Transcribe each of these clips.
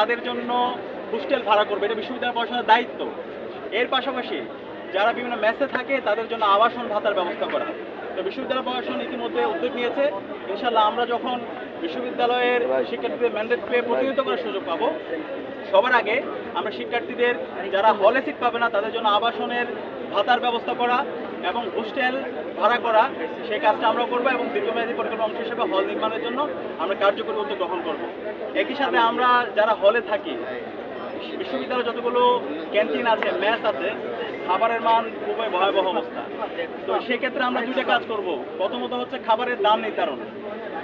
তাদের জন্য হোস্টেল ভাড়া করবে, এটা বিশ্ববিদ্যালয় পড়াশোনার দায়িত্ব। এর পাশাপাশি যারা বিভিন্ন মেসে থাকে, তাদের জন্য আবাসন ভাতার ব্যবস্থা করা তো বিশ্ববিদ্যালয় প্রশাসন ইতিমধ্যে উদ্যোগ নিয়েছে। ইনশাল্লাহ আমরা যখন বিশ্ববিদ্যালয়ের শিক্ষার্থীদের ম্যান্ডেট পেয়ে প্রতিনিধিত্ব করার সুযোগ পাবো, সবার আগে আমরা শিক্ষার্থীদের, যারা হলে সিট পাবে না, তাদের জন্য আবাসনের ভাতার ব্যবস্থা করা এবং হোস্টেল ভাড়া করা, সেই কাজটা আমরা করব এবং দীর্ঘমেয়াদী পরিকল্পনা অংশ হিসেবে হল নির্মাণের জন্য আমরা কার্যকরী উদ্যোগ গ্রহণ করব। একই সাথে আমরা যারা হলে থাকি, বিশ্ববিদ্যালয়ে যতগুলো ক্যান্টিন আছে মেস আছে, খাবারের মান খুবই ভয়াবহ অবস্থা। তো সেক্ষেত্রে আমরা দুইটা কাজ করব। প্রথমত হচ্ছে খাবারের দাম নির্ধারণ।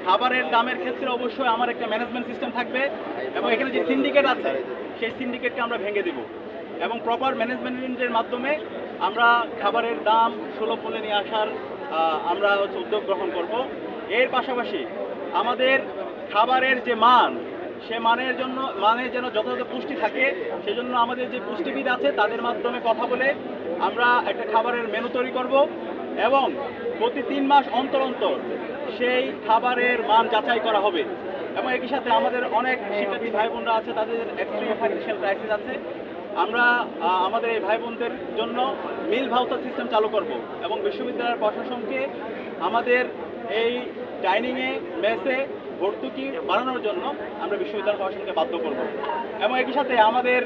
খাবারের দামের ক্ষেত্রে অবশ্যই আমার একটা ম্যানেজমেন্ট সিস্টেম থাকবে এবং এখানে যে সিন্ডিকেট আছে, সেই সিন্ডিকেটকে আমরা ভেঙে দেব। এবং প্রপার ম্যানেজমেন্টের মাধ্যমে আমরা খাবারের দাম সুলভ মূল্যে নিয়ে আসার আমরা হচ্ছে উদ্যোগ গ্রহণ করব। এর পাশাপাশি আমাদের খাবারের যে মান, সে মানের জন্য, মানের যেন যথাযথ পুষ্টি থাকে, সেজন্য আমাদের যে পুষ্টিবিদ আছে, তাদের মাধ্যমে কথা বলে আমরা একটা খাবারের মেনু তৈরি করব এবং প্রতি তিন মাস অন্তর অন্তর সেই খাবারের মান যাচাই করা হবে। এবং একই সাথে আমাদের অনেক শিক্ষার্থী ভাই বোনরা আছে, তাদের এক্সট্রিম ফাইন্যান্সিয়াল ক্রাইসিস আছে। আমরা আমাদের এই ভাই বোনদের জন্য মিল ভাউচার সিস্টেম চালু করব এবং বিশ্ববিদ্যালয়ের প্রশাসনকে আমাদের এই ডাইনিংয়ে, মেসে ভর্তুকি বাড়ানোর জন্য আমরা বিশ্ববিদ্যালয় প্রশাসনকে বাধ্য করব। এবং একই সাথে আমাদের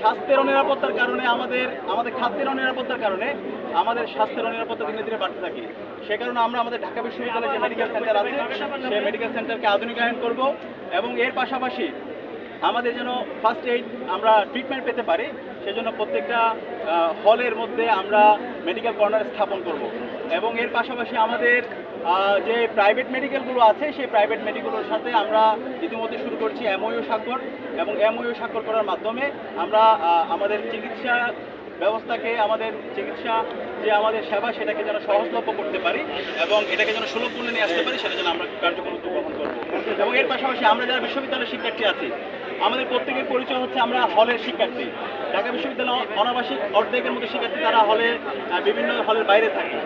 স্বাস্থ্যের অনিরাপত্তার কারণে আমাদের আমাদের খাদ্যের অনিরাপত্তার কারণে আমাদের স্বাস্থ্যের অনিরাপত্তা ধীরে ধীরে বাড়তে থাকে। সে কারণে আমরা আমাদের ঢাকা বিশ্ববিদ্যালয়ে যে মেডিকেল সেন্টার আছে সেই মেডিকেল সেন্টারকে আধুনিকায়ন করব এবং এর পাশাপাশি আমাদের যেন ফার্স্ট এইড আমরা ট্রিটমেন্ট পেতে পারি, সেজন্য প্রত্যেকটা হলের মধ্যে আমরা মেডিকেল কর্নার স্থাপন করব। এবং এর পাশাপাশি আমাদের যে প্রাইভেট মেডিকেলগুলো আছে, সেই প্রাইভেট মেডিকেলগুলোর সাথে আমরা ইতিমধ্যে শুরু করছি এমওইউ স্বাক্ষর। এবং এমওইউ স্বাক্ষর করার মাধ্যমে আমরা আমাদের চিকিৎসা ব্যবস্থাকে, আমাদের চিকিৎসা যে আমাদের সেবা, সেটাকে যেন সহজলভ্য করতে পারি এবং এটাকে যেন সুলভ মূল্যে নিয়ে আসতে পারি, সেটা যেন আমরা কার্যক্রম গ্রহণ করব। এবং এর পাশাপাশি আমরা যারা বিশ্ববিদ্যালয়ের শিক্ষার্থী আছি আমাদের প্রত্যেকের পরিচয় হচ্ছে আমরা হলের শিক্ষার্থী। ঢাকা বিশ্ববিদ্যালয় অনাবাসিক অর্ধেকের মতো শিক্ষার্থী তারা হলে বিভিন্ন হলের বাইরে থাকে।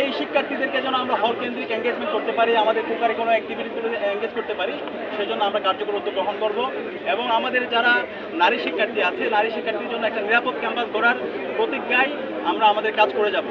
এই শিক্ষার্থীদেরকে যেন আমরা হল কেন্দ্রিক এঙ্গেজমেন্ট করতে পারি, আমাদের কুকারে কোনো অ্যাক্টিভিটিতে এঙ্গেজ করতে পারি, সেজন্য আমরা কার্যকর উদ্যোগ গ্রহণ করব। এবং আমাদের যারা নারী শিক্ষার্থী আছে, নারী শিক্ষার্থীর জন্য একটা নিরাপদ ক্যাম্পাস গড়ার প্রতিজ্ঞায় আমরা আমাদের কাজ করে যাব।